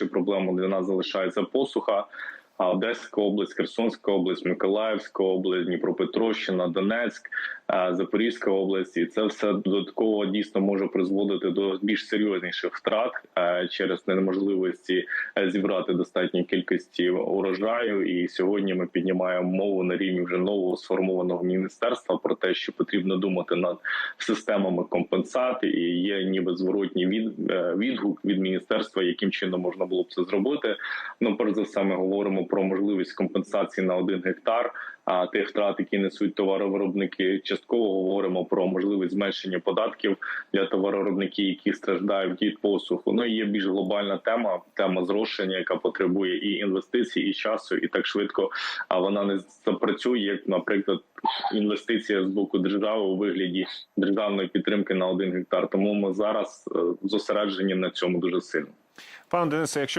проблемою для нас залишається посуха. Одеська область, Херсонська область, Миколаївська область, Дніпропетровщина, Донецьк, Запорізька область, і це все додатково дійсно може призводити до більш серйозніших втрат через неможливості е, зібрати достатньої кількості урожаю. І сьогодні ми піднімаємо мову на рівні вже нового сформованого міністерства про те, що потрібно думати над системами компенсати, і є ніби зворотній від е, відгук від міністерства, яким чином можна було б це зробити. Ну, перш за все, ми говоримо про можливість компенсації на один гектар. А тих втрат, які несуть товаровиробники, частково говоримо про можливість зменшення податків для товаровиробників, які страждають від посуху. Ну і є більш глобальна тема, тема зрошення, яка потребує і інвестицій, і часу, і так швидко. Вона не запрацює, як, наприклад, інвестиція з боку держави у вигляді державної підтримки на один гектар. Тому ми зараз е, зосереджені на цьому дуже сильно. Пане Денисе, якщо